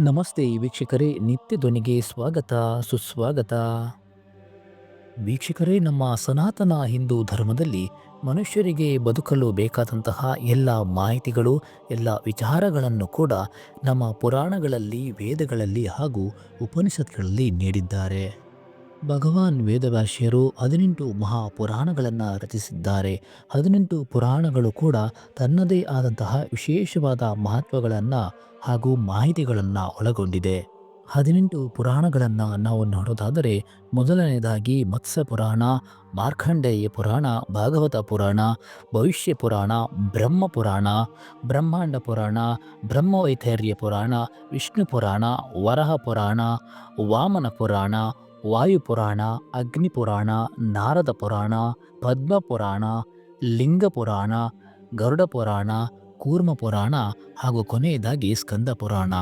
ನಮಸ್ತೆ ವೀಕ್ಷಕರೇ, ನಿತ್ಯ ಧ್ವನಿಗೆ ಸ್ವಾಗತ, ಸುಸ್ವಾಗತ. ವೀಕ್ಷಕರೇ, ನಮ್ಮ ಸನಾತನ ಹಿಂದೂ ಧರ್ಮದಲ್ಲಿ ಮನುಷ್ಯರಿಗೆ ಬದುಕಲು ಬೇಕಾದಂತಹ ಎಲ್ಲ ಮಾಹಿತಿಗಳು, ಎಲ್ಲ ವಿಚಾರಗಳನ್ನು ಕೂಡ ನಮ್ಮ ಪುರಾಣಗಳಲ್ಲಿ, ವೇದಗಳಲ್ಲಿ ಹಾಗೂ ಉಪನಿಷತ್ಗಳಲ್ಲಿ ನೀಡಿದ್ದಾರೆ. ಭಗವಾನ್ ವೇದವ್ಯಾಸ್ಯರು ಹದಿನೆಂಟು ಮಹಾಪುರಾಣಗಳನ್ನು ರಚಿಸಿದ್ದಾರೆ. ಹದಿನೆಂಟು ಪುರಾಣಗಳು ಕೂಡ ತನ್ನದೇ ಆದಂತಹ ವಿಶೇಷವಾದ ಮಹತ್ವಗಳನ್ನು ಹಾಗೂ ಮಾಹಿತಿಗಳನ್ನು ಒಳಗೊಂಡಿದೆ. ಹದಿನೆಂಟು ಪುರಾಣಗಳನ್ನು ನಾವು ನೋಡೋದಾದರೆ ಮೊದಲನೆಯದಾಗಿ ಮತ್ಸ್ಯ ಪುರಾಣ ಮಾರ್ಕಂಡೇಯ ಪುರಾಣ, ಭಾಗವತ ಪುರಾಣ, ಭವಿಷ್ಯ ಪುರಾಣ, ಬ್ರಹ್ಮ ಪುರಾಣ, ಬ್ರಹ್ಮಾಂಡ ಪುರಾಣ, ಬ್ರಹ್ಮವೈತರ್ಯ ಪುರಾಣ, ವಿಷ್ಣು ಪುರಾಣ, ವರಹ ಪುರಾಣ, ವಾಮನ ಪುರಾಣ ವಾಯುಪುರಾಣ, ಅಗ್ನಿಪುರಾಣ ನಾರದ ಪುರಾಣ ಪದ್ಮ ಪುರಾಣ ಲಿಂಗ ಪುರಾಣ ಗರುಡ ಪುರಾಣ ಕೂರ್ಮ ಪುರಾಣ ಹಾಗೂ ಕೊನೆಯದಾಗಿ ಸ್ಕಂದ ಪುರಾಣ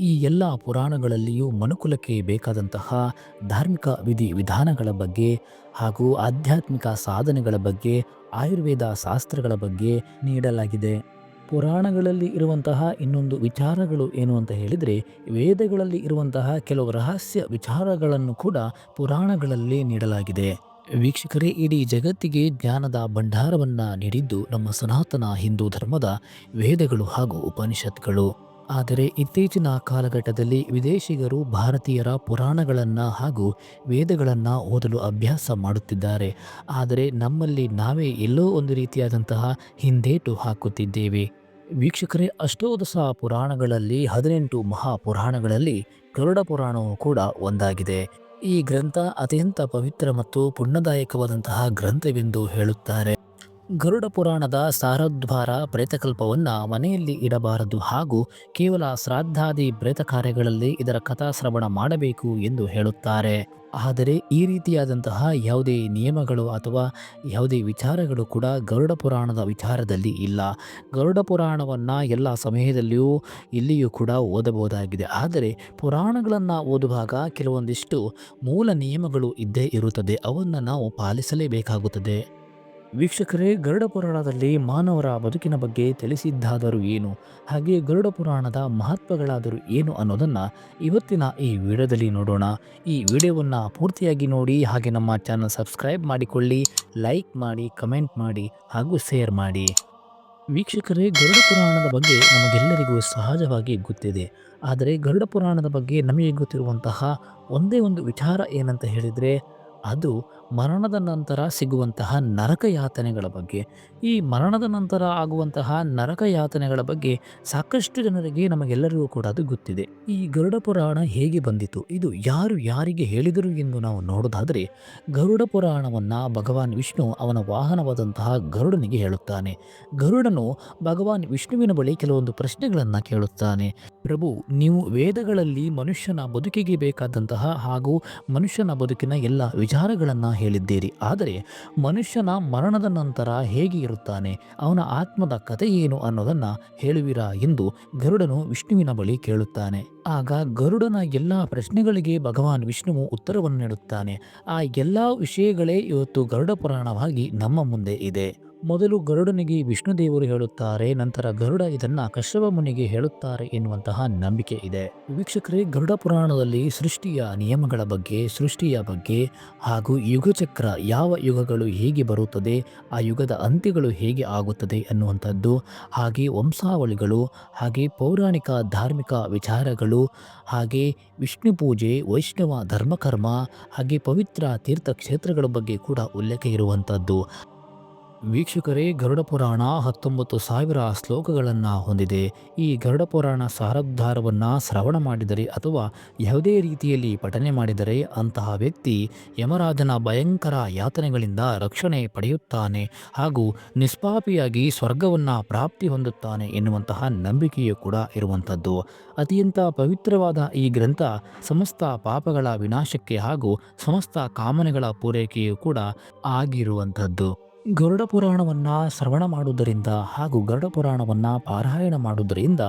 ಈ ಎಲ್ಲ ಪುರಾಣಗಳಲ್ಲಿಯೂ ಮನುಕುಲಕ್ಕೆ ಬೇಕಾದಂತಹ ಧಾರ್ಮಿಕ ವಿಧಿ ವಿಧಾನಗಳ ಬಗ್ಗೆ ಹಾಗೂ ಆಧ್ಯಾತ್ಮಿಕ ಸಾಧನೆಗಳ ಬಗ್ಗೆ, ಆಯುರ್ವೇದ ಶಾಸ್ತ್ರಗಳ ಬಗ್ಗೆ ನೀಡಲಾಗಿದೆ. ಪುರಾಣಗಳಲ್ಲಿ ಇರುವಂತಹ ಇನ್ನೊಂದು ವಿಚಾರಗಳು ಏನು ಅಂತ ಹೇಳಿದರೆ, ವೇದಗಳಲ್ಲಿ ಇರುವಂತಹ ಕೆಲವು ರಹಸ್ಯ ವಿಚಾರಗಳನ್ನು ಕೂಡ ಪುರಾಣಗಳಲ್ಲಿ ನೀಡಲಾಗಿದೆ. ವೀಕ್ಷಕರೇ, ಇಡೀ ಜಗತ್ತಿಗೆ ಜ್ಞಾನದ ಭಂಡಾರವನ್ನು ನೀಡಿದ್ದು ನಮ್ಮ ಸನಾತನ ಹಿಂದೂ ಧರ್ಮದ ವೇದಗಳು ಹಾಗೂ ಉಪನಿಷತ್ಗಳು. ಆದರೆ ಇತ್ತೀಚಿನ ಕಾಲಘಟ್ಟದಲ್ಲಿ ವಿದೇಶಿಗರು ಭಾರತೀಯರ ಪುರಾಣಗಳನ್ನು ಹಾಗೂ ವೇದಗಳನ್ನು ಓದಲು ಅಭ್ಯಾಸ ಮಾಡುತ್ತಿದ್ದಾರೆ. ಆದರೆ ನಮ್ಮಲ್ಲಿ ನಾವೇ ಎಲ್ಲೋ ಒಂದು ರೀತಿಯಾದಂತಹ ಹಿಂದೇಟು ಹಾಕುತ್ತಿದ್ದೇವೆ. ವೀಕ್ಷಕರೇ ಅಷ್ಟೋದಶ ಪುರಾಣಗಳಲ್ಲಿ, ಹದಿನೆಂಟು ಮಹಾಪುರಾಣಗಳಲ್ಲಿ ಗರುಡ ಪುರಾಣವು ಕೂಡ ಒಂದಾಗಿದೆ. ಈ ಗ್ರಂಥ ಅತ್ಯಂತ ಪವಿತ್ರ ಮತ್ತು ಪುಣ್ಯದಾಯಕವಾದಂತಹ ಗ್ರಂಥವೆಂದು ಹೇಳುತ್ತಾರೆ. ಗರುಡ ಪುರಾಣದ ಸಾರದ್ವಾರ ಪ್ರೇತಕಲ್ಪವನ್ನು ಮನೆಯಲ್ಲಿ ಇಡಬಾರದು ಹಾಗೂ ಕೇವಲ ಶ್ರಾದ್ದಾದಿ ಪ್ರೇತ ಕಾರ್ಯಗಳಲ್ಲಿ ಇದರ ಕಥಾಶ್ರವಣ ಮಾಡಬೇಕು ಎಂದು ಹೇಳುತ್ತಾರೆ. ಆದರೆ ಈ ರೀತಿಯಾದಂತಹ ಯಾವುದೇ ನಿಯಮಗಳು ಅಥವಾ ಯಾವುದೇ ವಿಚಾರಗಳು ಕೂಡ ಗರುಡ ಪುರಾಣದ ವಿಚಾರದಲ್ಲಿ ಇಲ್ಲ. ಗರುಡ ಪುರಾಣವನ್ನು ಎಲ್ಲ ಸಮಯದಲ್ಲಿಯೂ ಇಲ್ಲಿಯೂ ಕೂಡ ಓದಬಹುದಾಗಿದೆ. ಆದರೆ ಪುರಾಣಗಳನ್ನು ಓದುವಾಗ ಕೆಲವೊಂದಿಷ್ಟು ಮೂಲ ನಿಯಮಗಳು ಇದ್ದೇ ಇರುತ್ತದೆ. ಅವನ್ನು ನಾವು ಪಾಲಿಸಲೇಬೇಕಾಗುತ್ತದೆ. ವೀಕ್ಷಕರೇ, ಗರುಡ ಪುರಾಣದಲ್ಲಿ ಮಾನವರ ಬದುಕಿನ ಬಗ್ಗೆ ತಿಳಿಸಿದ್ದಾದರೂ ಏನು? ಹಾಗೆ ಗರುಡ ಪುರಾಣದ ಮಹತ್ವಗಳಾದರೂ ಏನು ಅನ್ನೋದನ್ನು ಇವತ್ತಿನ ಈ ವಿಡಿಯೋದಲ್ಲಿ ನೋಡೋಣ. ಈ ವಿಡಿಯೋವನ್ನು ಪೂರ್ತಿಯಾಗಿ ನೋಡಿ, ಹಾಗೆ ನಮ್ಮ ಚಾನಲ್ ಸಬ್ಸ್ಕ್ರೈಬ್ ಮಾಡಿಕೊಳ್ಳಿ, ಲೈಕ್ ಮಾಡಿ, ಕಮೆಂಟ್ ಮಾಡಿ, ಹಾಗೂ ಶೇರ್ ಮಾಡಿ. ವೀಕ್ಷಕರೇ, ಗರುಡ ಪುರಾಣದ ಬಗ್ಗೆ ನಮಗೆಲ್ಲರಿಗೂ ಸಹಜವಾಗಿ ಗೊತ್ತಿದೆ. ಆದರೆ ಗರುಡ ಪುರಾಣದ ಬಗ್ಗೆ ನಮಗೆ ಗೊತ್ತಿರುವಂತಹ ಒಂದೇ ಒಂದು ವಿಚಾರ ಏನಂತ ಹೇಳಿದರೆ, ಅದು ಮರಣದ ನಂತರ ಸಿಗುವಂತಹ ನರಕ ಯಾತನೆಗಳ ಬಗ್ಗೆ. ಈ ಮರಣದ ನಂತರ ಆಗುವಂತಹ ನರಕ ಯಾತನೆಗಳ ಬಗ್ಗೆ ಸಾಕಷ್ಟು ಜನರಿಗೆ ನಮಗೆಲ್ಲರಿಗೂ ಕೂಡ ಅದು ಗೊತ್ತಿದೆ. ಈ ಗರುಡ ಪುರಾಣ ಹೇಗೆ ಬಂದಿತು? ಇದು ಯಾರು ಯಾರಿಗೆ ಹೇಳಿದರು ಎಂದು ನಾವು ನೋಡೋದಾದರೆ, ಗರುಡ ಪುರಾಣವನ್ನು ಭಗವಾನ್ ವಿಷ್ಣು ಅವನ ವಾಹನವಾದಂತಹ ಗರುಡನಿಗೆ ಹೇಳುತ್ತಾನೆ. ಗರುಡನು ಭಗವಾನ್ ವಿಷ್ಣುವಿನ ಬಳಿ ಕೆಲವೊಂದು ಪ್ರಶ್ನೆಗಳನ್ನು ಕೇಳುತ್ತಾನೆ. ಪ್ರಭು, ನೀವು ವೇದಗಳಲ್ಲಿ ಮನುಷ್ಯನ ಬದುಕಿಗೆ ಬೇಕಾದಂತಹ ಹಾಗೂ ಮನುಷ್ಯನ ಬದುಕಿನ ಎಲ್ಲ ವಿಚಾರಗಳನ್ನು ಹೇಳಿದ್ದೀರಿ. ಆದರೆ ಮನುಷ್ಯನ ಮರಣದ ನಂತರ ಹೇಗೆ ಇರುತ್ತಾನೆ? ಅವನ ಆತ್ಮದ ಕಥೆ ಏನು ಅನ್ನೋದನ್ನು ಹೇಳುವಿರಾ ಎಂದು ಗರುಡನು ವಿಷ್ಣುವಿನ ಬಳಿ ಕೇಳುತ್ತಾನೆ. ಆಗ ಗರುಡನ ಎಲ್ಲ ಪ್ರಶ್ನೆಗಳಿಗೆ ಭಗವಾನ್ ವಿಷ್ಣುವು ಉತ್ತರವನ್ನು ನೀಡುತ್ತಾನೆ. ಆ ಎಲ್ಲ ವಿಷಯಗಳೇ ಇವತ್ತು ಗರುಡ ಪುರಾಣವಾಗಿ ನಮ್ಮ ಮುಂದೆ ಇದೆ. ಮೊದಲು ಗರುಡನಿಗೆ ವಿಷ್ಣುದೇವರು ಹೇಳುತ್ತಾರೆ, ನಂತರ ಗರುಡ ಇದನ್ನ ಕಶ್ಯಪ ಮುನಿಗೆ ಹೇಳುತ್ತಾರೆ ಎನ್ನುವಂತಹ ನಂಬಿಕೆ ಇದೆ. ವೀಕ್ಷಕರೇ, ಗರುಡ ಪುರಾಣದಲ್ಲಿ ಸೃಷ್ಟಿಯ ನಿಯಮಗಳ ಬಗ್ಗೆ, ಸೃಷ್ಟಿಯ ಬಗ್ಗೆ ಹಾಗೂ ಯುಗಚಕ್ರ ಯಾವ ಯುಗಗಳು ಹೇಗೆ ಬರುತ್ತದೆ, ಆ ಯುಗದ ಅಂತ್ಯಗಳು ಹೇಗೆ ಆಗುತ್ತದೆ ಅನ್ನುವಂಥದ್ದು, ಹಾಗೆ ವಂಶಾವಳಿಗಳು, ಹಾಗೆ ಪೌರಾಣಿಕ ಧಾರ್ಮಿಕ ವಿಚಾರಗಳು, ಹಾಗೆ ವಿಷ್ಣು ಪೂಜೆ, ವೈಷ್ಣವ ಧರ್ಮಕರ್ಮ, ಹಾಗೆ ಪವಿತ್ರ ತೀರ್ಥಕ್ಷೇತ್ರಗಳ ಬಗ್ಗೆ ಕೂಡ ಉಲ್ಲೇಖ ಇರುವಂಥದ್ದು. ವೀಕ್ಷಕರೇ, ಗರುಡ ಪುರಾಣ ಹತ್ತೊಂಬತ್ತು ಸಾವಿರ ಶ್ಲೋಕಗಳನ್ನು ಹೊಂದಿದೆ. ಈ ಗರುಡ ಪುರಾಣ ಸಾರೋದ್ಧಾರವನ್ನು ಶ್ರವಣ ಮಾಡಿದರೆ ಅಥವಾ ಯಾವುದೇ ರೀತಿಯಲ್ಲಿ ಪಠನೆ ಮಾಡಿದರೆ ಅಂತಹ ವ್ಯಕ್ತಿ ಯಮರಾಜನ ಭಯಂಕರ ಯಾತನೆಗಳಿಂದ ರಕ್ಷಣೆ ಪಡೆಯುತ್ತಾನೆ ಹಾಗೂ ನಿಷ್ಪಾಪಿಯಾಗಿ ಸ್ವರ್ಗವನ್ನು ಪ್ರಾಪ್ತಿ ಹೊಂದುತ್ತಾನೆ ಎನ್ನುವಂತಹ ನಂಬಿಕೆಯೂ ಕೂಡ ಇರುವಂಥದ್ದು. ಅತ್ಯಂತ ಪವಿತ್ರವಾದ ಈ ಗ್ರಂಥ ಸಮಸ್ತ ಪಾಪಗಳ ವಿನಾಶಕ್ಕೆ ಹಾಗೂ ಸಮಸ್ತ ಕಾಮನೆಗಳ ಪೂರೈಕೆಯೂ ಕೂಡ ಆಗಿರುವಂಥದ್ದು. ಗರುಡ ಪುರಾಣವನ್ನು ಶ್ರವಣ ಮಾಡುವುದರಿಂದ ಹಾಗೂ ಗರುಡ ಪುರಾಣವನ್ನು ಪಾರಾಯಣ ಮಾಡುವುದರಿಂದ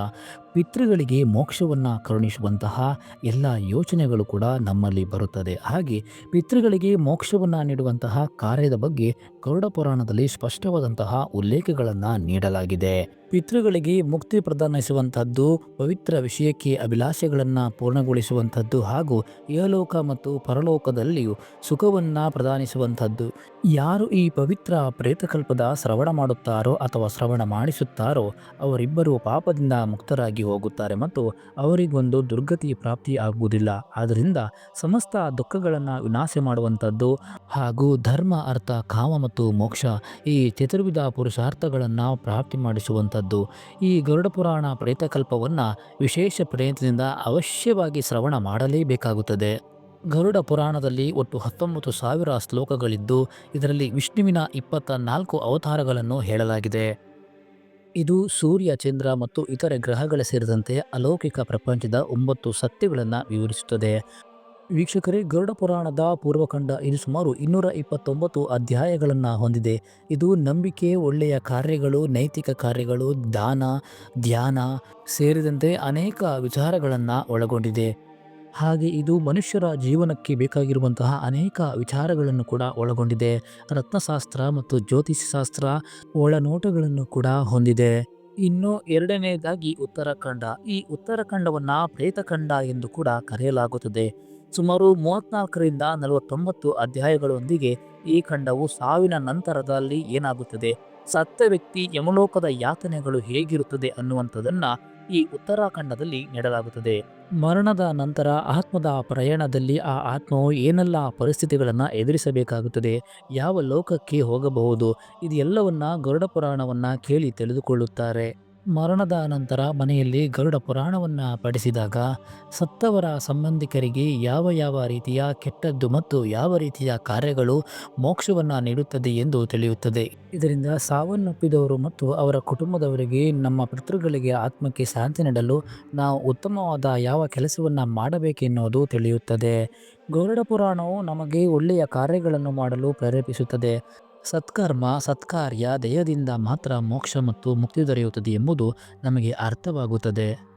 ಪಿತೃಗಳಿಗೆ ಮೋಕ್ಷವನ್ನು ಕರುಣಿಸುವಂತಹ ಎಲ್ಲ ಯೋಚನೆಗಳು ಕೂಡ ನಮ್ಮಲ್ಲಿ ಬರುತ್ತದೆ. ಹಾಗೆ ಪಿತೃಗಳಿಗೆ ಮೋಕ್ಷವನ್ನು ನೀಡುವಂತಹ ಕಾರ್ಯದ ಬಗ್ಗೆ ಗರುಡ ಪುರಾಣದಲ್ಲಿ ಸ್ಪಷ್ಟವಾದಂತಹ ಉಲ್ಲೇಖಗಳನ್ನು ನೀಡಲಾಗಿದೆ. ಪಿತೃಗಳಿಗೆ ಮುಕ್ತಿ ಪ್ರದಾನಿಸುವಂಥದ್ದು, ಪವಿತ್ರ ವಿಷಯಕ್ಕೆ ಅಭಿಲಾಷೆಗಳನ್ನು ಪೂರ್ಣಗೊಳಿಸುವಂಥದ್ದು ಹಾಗೂ ಇಹಲೋಕ ಮತ್ತು ಪರಲೋಕದಲ್ಲಿಯೂ ಸುಖವನ್ನು ಪ್ರದಾನಿಸುವಂಥದ್ದು. ಯಾರು ಈ ಪವಿತ್ರ ಪ್ರೇತಕಲ್ಪದ ಶ್ರವಣ ಮಾಡುತ್ತಾರೋ ಅಥವಾ ಶ್ರವಣ ಮಾಡಿಸುತ್ತಾರೋ ಅವರಿಬ್ಬರು ಪಾಪದಿಂದ ಮುಕ್ತರಾಗಿ ಹೋಗುತ್ತಾರೆ ಮತ್ತು ಅವರಿಗೊಂದು ದುರ್ಗತಿ ಪ್ರಾಪ್ತಿ ಆಗುವುದಿಲ್ಲ. ಆದ್ದರಿಂದ ಸಮಸ್ತ ದುಃಖಗಳನ್ನು ವಿನಾಶ ಮಾಡುವಂಥದ್ದು ಹಾಗೂ ಧರ್ಮ, ಅರ್ಥ, ಕಾಮ ಮತ್ತು ಮೋಕ್ಷ ಈ ಚತುರ್ವಿಧ ಪುರುಷಾರ್ಥಗಳನ್ನು ಪ್ರಾಪ್ತಿ ಮಾಡಿಸುವಂಥದ್ದು. ಈ ಗರುಡ ಪುರಾಣ ಪ್ರೇತಕಲ್ಪವನ್ನು ವಿಶೇಷ ಪ್ರಯತ್ನದಿಂದ ಅವಶ್ಯವಾಗಿ ಶ್ರವಣ ಮಾಡಲೇಬೇಕಾಗುತ್ತದೆ. ಗರುಡ ಪುರಾಣದಲ್ಲಿ ಒಟ್ಟು ಹತ್ತೊಂಬತ್ತು ಸಾವಿರ ಶ್ಲೋಕಗಳಿದ್ದು, ಇದರಲ್ಲಿ ವಿಷ್ಣುವಿನ ಇಪ್ಪತ್ತ ನಾಲ್ಕು ಅವತಾರಗಳನ್ನು ಹೇಳಲಾಗಿದೆ. ಇದು ಸೂರ್ಯ, ಚಂದ್ರ ಮತ್ತು ಇತರೆ ಗ್ರಹಗಳ ಸೇರಿದಂತೆ ಅಲೌಕಿಕ ಪ್ರಪಂಚದ ಒಂಬತ್ತು ಸತ್ಯಗಳನ್ನು ವಿವರಿಸುತ್ತದೆ. ವೀಕ್ಷಕರೇ, ಗರುಡ ಪುರಾಣದ ಪೂರ್ವಖಂಡ ಇದು ಸುಮಾರು ಇನ್ನೂರ ಇಪ್ಪತ್ತೊಂಬತ್ತು ಅಧ್ಯಾಯಗಳನ್ನು ಹೊಂದಿದೆ. ಇದು ನಂಬಿಕೆ, ಒಳ್ಳೆಯ ಕಾರ್ಯಗಳು, ನೈತಿಕ ಕಾರ್ಯಗಳು, ದಾನ, ಧ್ಯಾನ ಸೇರಿದಂತೆ ಅನೇಕ ವಿಚಾರಗಳನ್ನು ಒಳಗೊಂಡಿದೆ. ಹಾಗೆ ಇದು ಮನುಷ್ಯರ ಜೀವನಕ್ಕೆ ಬೇಕಾಗಿರುವಂತಹ ಅನೇಕ ವಿಚಾರಗಳನ್ನು ಕೂಡ ಒಳಗೊಂಡಿದೆ. ರತ್ನಶಾಸ್ತ್ರ ಮತ್ತು ಜ್ಯೋತಿಷಶಾಸ್ತ್ರ ಒಳನೋಟಗಳನ್ನು ಕೂಡ ಹೊಂದಿದೆ. ಇನ್ನು ಎರಡನೆಯದಾಗಿ ಉತ್ತರಾಖಂಡ. ಈ ಉತ್ತರಾಖಂಡವನ್ನು ಪ್ರೇತಖಂಡ ಎಂದು ಕೂಡ ಕರೆಯಲಾಗುತ್ತದೆ. ಸುಮಾರು ಮೂವತ್ನಾಲ್ಕರಿಂದ ನಲವತ್ತೊಂಬತ್ತು ಅಧ್ಯಾಯಗಳೊಂದಿಗೆ ಈ ಖಂಡವು ಸಾವಿನ ನಂತರದಲ್ಲಿ ಏನಾಗುತ್ತದೆ? ಸತ್ತ ವ್ಯಕ್ತಿ ಯಮಲೋಕದ ಯಾತನೆಗಳು ಹೇಗಿರುತ್ತದೆ ಅನ್ನುವಂಥದ್ದನ್ನ ಈ ಉತ್ತರಾಖಂಡದಲ್ಲಿ ನೀಡಲಾಗುತ್ತದೆ. ಮರಣದ ನಂತರ ಆತ್ಮದ ಪ್ರಯಾಣದಲ್ಲಿ ಆ ಆತ್ಮವು ಏನೆಲ್ಲ ಪರಿಸ್ಥಿತಿಗಳನ್ನು ಎದುರಿಸಬೇಕಾಗುತ್ತದೆ, ಯಾವ ಲೋಕಕ್ಕೆ ಹೋಗಬಹುದು, ಇದೆಲ್ಲವನ್ನ ಗರುಡ ಪುರಾಣವನ್ನು ಕೇಳಿ ತಿಳಿದುಕೊಳ್ಳುತ್ತಾರೆ. ಮರಣದ ನಂತರ ಮನೆಯಲ್ಲಿ ಗರುಡ ಪುರಾಣವನ್ನು ಪಡಿಸಿದಾಗ ಸತ್ತವರ ಸಂಬಂಧಿಕರಿಗೆ ಯಾವ ಯಾವ ರೀತಿಯ ಕೆಟ್ಟದ್ದು ಮತ್ತು ಯಾವ ರೀತಿಯ ಕಾರ್ಯಗಳು ಮೋಕ್ಷವನ್ನು ನೀಡುತ್ತದೆ ಎಂದು ತಿಳಿಯುತ್ತದೆ. ಇದರಿಂದ ಸಾವನ್ನಪ್ಪಿದವರು ಮತ್ತು ಅವರ ಕುಟುಂಬದವರಿಗೆ, ನಮ್ಮ ಪಿತೃಗಳಿಗೆ ಆತ್ಮಕ್ಕೆ ಶಾಂತಿ ನೀಡಲು ನಾವು ಉತ್ತಮವಾದ ಯಾವ ಕೆಲಸವನ್ನು ಮಾಡಬೇಕೆನ್ನುವುದು ತಿಳಿಯುತ್ತದೆ. ಗರುಡ ಪುರಾಣವು ನಮಗೆ ಒಳ್ಳೆಯ ಕಾರ್ಯಗಳನ್ನು ಮಾಡಲು ಪ್ರೇರೇಪಿಸುತ್ತದೆ. ಸತ್ಕರ್ಮ, ಸತ್ಕಾರ್ಯ ದೇಹದಿಂದ ಮಾತ್ರ ಮೋಕ್ಷ ಮತ್ತು ಮುಕ್ತಿ ದೊರೆಯುತ್ತದೆ ಎಂಬುದು ನಮಗೆ ಅರ್ಥವಾಗುತ್ತದೆ.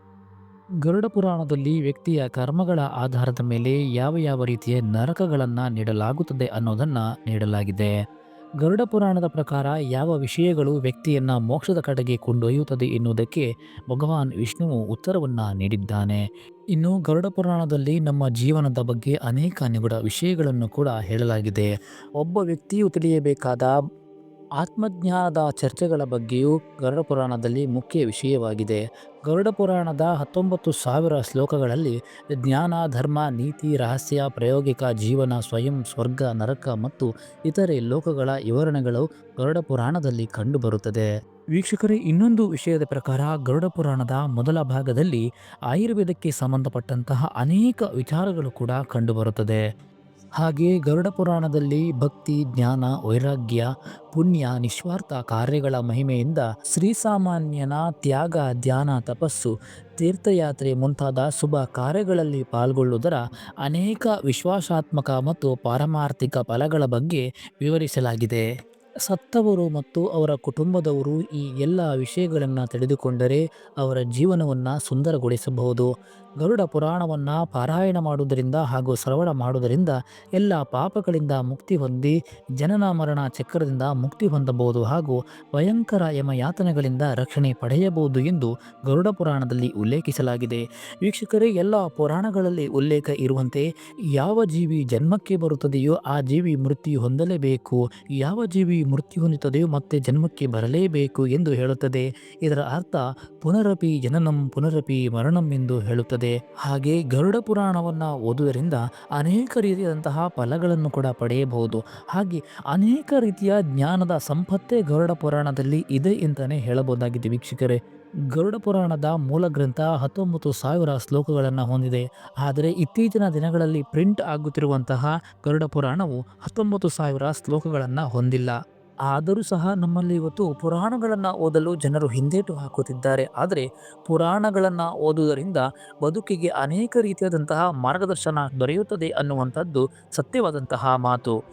ಗರುಡ ಪುರಾಣದಲ್ಲಿ ವ್ಯಕ್ತಿಯ ಕರ್ಮಗಳ ಆಧಾರದ ಮೇಲೆ ಯಾವ ಯಾವ ರೀತಿಯ ನರಕಗಳನ್ನು ನೀಡಲಾಗುತ್ತದೆ ಅನ್ನೋದನ್ನು ನೀಡಲಾಗಿದೆ. ಗರುಡ ಪುರಾಣದ ಪ್ರಕಾರ ಯಾವ ವಿಷಯಗಳು ವ್ಯಕ್ತಿಯನ್ನು ಮೋಕ್ಷದ ಕಡೆಗೆ ಕೊಂಡೊಯ್ಯುತ್ತದೆ ಎನ್ನುವುದಕ್ಕೆ ಭಗವಾನ್ ವಿಷ್ಣುವು ಉತ್ತರವನ್ನು ನೀಡಿದ್ದಾನೆ. ಇನ್ನು ಗರುಡ ಪುರಾಣದಲ್ಲಿ ನಮ್ಮ ಜೀವನದ ಬಗ್ಗೆ ಅನೇಕ ನಿಗೂಢ ವಿಷಯಗಳನ್ನು ಕೂಡ ಹೇಳಲಾಗಿದೆ. ಒಬ್ಬ ವ್ಯಕ್ತಿಯು ತಿಳಿಯಬೇಕಾದ ಆತ್ಮಜ್ಞಾನದ ಚರ್ಚೆಗಳ ಬಗ್ಗೆಯೂ ಗರುಡ ಪುರಾಣದಲ್ಲಿ ಮುಖ್ಯ ವಿಷಯವಾಗಿದೆ. ಗರುಡ ಪುರಾಣದ ಹತ್ತೊಂಬತ್ತು ಸಾವಿರ ಶ್ಲೋಕಗಳಲ್ಲಿ ಜ್ಞಾನ, ಧರ್ಮ, ನೀತಿ, ರಹಸ್ಯ, ಪ್ರಾಯೋಗಿಕ ಜೀವನ, ಸ್ವಯಂ, ಸ್ವರ್ಗ, ನರಕ ಮತ್ತು ಇತರೆ ಲೋಕಗಳ ವಿವರಣೆಗಳು ಗರುಡ ಪುರಾಣದಲ್ಲಿ ಕಂಡುಬರುತ್ತದೆ. ವೀಕ್ಷಕರೇ, ಇನ್ನೊಂದು ವಿಷಯದ ಪ್ರಕಾರ ಗರುಡ ಪುರಾಣದ ಮೊದಲ ಭಾಗದಲ್ಲಿ ಆಯುರ್ವೇದಕ್ಕೆ ಸಂಬಂಧಪಟ್ಟಂತಹ ಅನೇಕ ವಿಚಾರಗಳು ಕೂಡ ಕಂಡುಬರುತ್ತದೆ. ಹಾಗೆಯೇ ಗರುಡ ಪುರಾಣದಲ್ಲಿ ಭಕ್ತಿ, ಜ್ಞಾನ, ವೈರಾಗ್ಯ, ಪುಣ್ಯ, ನಿಸ್ವಾರ್ಥ ಕಾರ್ಯಗಳ ಮಹಿಮೆಯಿಂದ ಶ್ರೀಸಾಮಾನ್ಯನ ತ್ಯಾಗ, ಧ್ಯಾನ, ತಪಸ್ಸು, ತೀರ್ಥಯಾತ್ರೆ ಮುಂತಾದ ಶುಭ ಕಾರ್ಯಗಳಲ್ಲಿ ಪಾಲ್ಗೊಳ್ಳುವುದರ ಅನೇಕ ವಿಶ್ವಾಸಾತ್ಮಕ ಮತ್ತು ಪಾರಮಾರ್ಥಿಕ ಫಲಗಳ ಬಗ್ಗೆ ವಿವರಿಸಲಾಗಿದೆ. ಸತ್ತವರು ಮತ್ತು ಅವರ ಕುಟುಂಬದವರು ಈ ಎಲ್ಲ ವಿಷಯಗಳನ್ನು ತಿಳಿದುಕೊಂಡರೆ ಅವರ ಜೀವನವನ್ನು ಸುಂದರಗೊಳಿಸಬಹುದು. ಗರುಡ ಪುರಾಣವನ್ನು ಪಾರಾಯಣ ಮಾಡುವುದರಿಂದ ಹಾಗೂ ಶ್ರವಣ ಮಾಡುವುದರಿಂದ ಎಲ್ಲ ಪಾಪಗಳಿಂದ ಮುಕ್ತಿ ಹೊಂದಿ, ಜನನ ಮರಣ ಚಕ್ರದಿಂದ ಮುಕ್ತಿ ಹೊಂದಬಹುದು ಹಾಗೂ ಭಯಂಕರ ಯಮಯಾತನೆಗಳಿಂದ ರಕ್ಷಣೆ ಪಡೆಯಬಹುದು ಎಂದು ಗರುಡ ಪುರಾಣದಲ್ಲಿ ಉಲ್ಲೇಖಿಸಲಾಗಿದೆ. ವೀಕ್ಷಕರೇ, ಎಲ್ಲ ಪುರಾಣಗಳಲ್ಲಿ ಉಲ್ಲೇಖ ಇರುವಂತೆ ಯಾವ ಜೀವಿ ಜನ್ಮಕ್ಕೆ ಬರುತ್ತದೆಯೋ ಆ ಜೀವಿ ಮೃತ್ಯು ಹೊಂದಲೇಬೇಕು. ಯಾವ ಜೀವಿ ಮೃತ್ಯು ಹೊಂದುತ್ತದೆಯೋ ಮತ್ತೆ ಜನ್ಮಕ್ಕೆ ಬರಲೇಬೇಕು ಎಂದು ಹೇಳುತ್ತದೆ. ಇದರ ಅರ್ಥ, ಪುನರಪಿ ಜನನಂ ಪುನರಪಿ ಮರಣಂ ಎಂದು ಹೇಳುತ್ತದೆ. ಹಾಗೆ ಗರುಡ ಪುರಾಣವನ್ನು ಓದುವುದರಿಂದ ಅನೇಕ ರೀತಿಯಾದಂತಹ ಫಲಗಳನ್ನು ಕೂಡ ಪಡೆಯಬಹುದು. ಹಾಗೆ ಅನೇಕ ರೀತಿಯ ಜ್ಞಾನದ ಸಂಪತ್ತೇ ಗರುಡ ಪುರಾಣದಲ್ಲಿ ಇದೆ ಅಂತಲೇ ಹೇಳಬಹುದಾಗಿದೆ ವೀಕ್ಷಕರೇ. ಗರುಡ ಪುರಾಣದ ಮೂಲ ಗ್ರಂಥ ಹತ್ತೊಂಬತ್ತು ಸಾವಿರ ಶ್ಲೋಕಗಳನ್ನು ಹೊಂದಿದೆ. ಆದರೆ ಇತ್ತೀಚಿನ ದಿನಗಳಲ್ಲಿ ಪ್ರಿಂಟ್ ಆಗುತ್ತಿರುವಂತಹ ಗರುಡ ಪುರಾಣವು ಹತ್ತೊಂಬತ್ತು ಸಾವಿರ ಶ್ಲೋಕಗಳನ್ನು ಹೊಂದಿಲ್ಲ. ಆದರೂ ಸಹ ನಮ್ಮಲ್ಲಿ ಇವತ್ತು ಪುರಾಣಗಳನ್ನು ಓದಲು ಜನರು ಹಿಂದೇಟು ಹಾಕುತ್ತಿದ್ದಾರೆ. ಆದರೆ ಪುರಾಣಗಳನ್ನು ಓದುವುದರಿಂದ ಬದುಕಿಗೆ ಅನೇಕ ರೀತಿಯಾದಂತಹ ಮಾರ್ಗದರ್ಶನ ದೊರೆಯುತ್ತದೆ ಅನ್ನುವಂಥದ್ದು ಸತ್ಯವಾದಂತಹ ಮಾತು.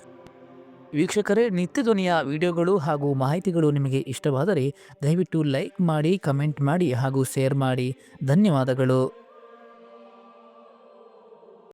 ವೀಕ್ಷಕರೇ, ನಿತ್ಯ ಧ್ವನಿಯ ವಿಡಿಯೋಗಳು ಹಾಗೂ ಮಾಹಿತಿಗಳು ನಿಮಗೆ ಇಷ್ಟವಾದರೆ ದಯವಿಟ್ಟು ಲೈಕ್ ಮಾಡಿ, ಕಮೆಂಟ್ ಮಾಡಿ ಹಾಗೂ ಶೇರ್ ಮಾಡಿ. ಧನ್ಯವಾದಗಳು.